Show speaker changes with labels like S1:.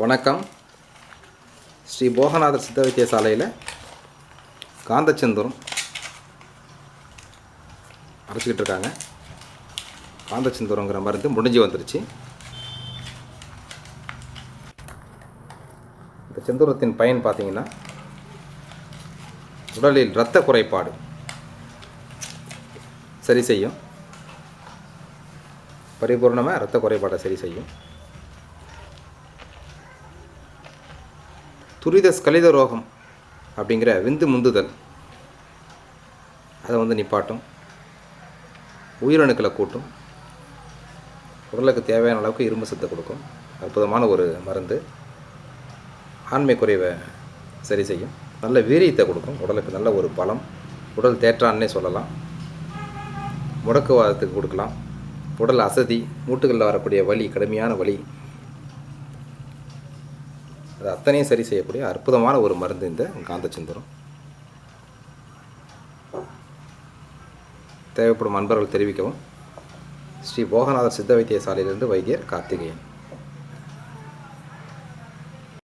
S1: வணக்கம். ஸ்ரீ போகநாதர் சித்த வைத்தியசாலையில் காந்தச்சந்தூரம் அரைச்சிக்கிட்டு இருக்காங்க. காந்தச்சந்தூரங்கிற மருந்து முடிஞ்சு வந்துருச்சு. இந்த செந்தூரத்தின் பயன் பார்த்தீங்கன்னா உடலில் இரத்த குறைபாடு சரி செய்யும். பரிபூர்ணமாக இரத்த குறைபாடை சரி செய்யும். துரித ஸ்கலித ரோகம் அப்படிங்கிற விந்து முந்துதல். அதை வந்து நிப்பாட்டும். உயிரணுக்களை கூட்டும். உடலுக்கு தேவையான அளவுக்கு இரும்பு சத்தை கொடுக்கும். அற்புதமான ஒரு மருந்து. ஆண்மை குறைவை சரி செய்யும். நல்ல வீரியத்தை கொடுக்கும். உடலுக்கு நல்ல ஒரு பலம். உடல் தேற்றான்னே சொல்லலாம். முடக்குவாதத்துக்கு கொடுக்கலாம். உடல் அசதி மூட்டுகளில் வரக்கூடிய வலி கடுமையான வலி அது அத்தனையும் சரி செய்யக்கூடிய அற்புதமான ஒரு மருந்து இந்த காந்தச்சந்திரம். தேவைப்படும் அன்பர்கள் தெரிவிக்கவும். ஸ்ரீ போகநாதர் சித்த வைத்தியசாலையிலிருந்து வைத்தியர் கார்த்திகேயன்.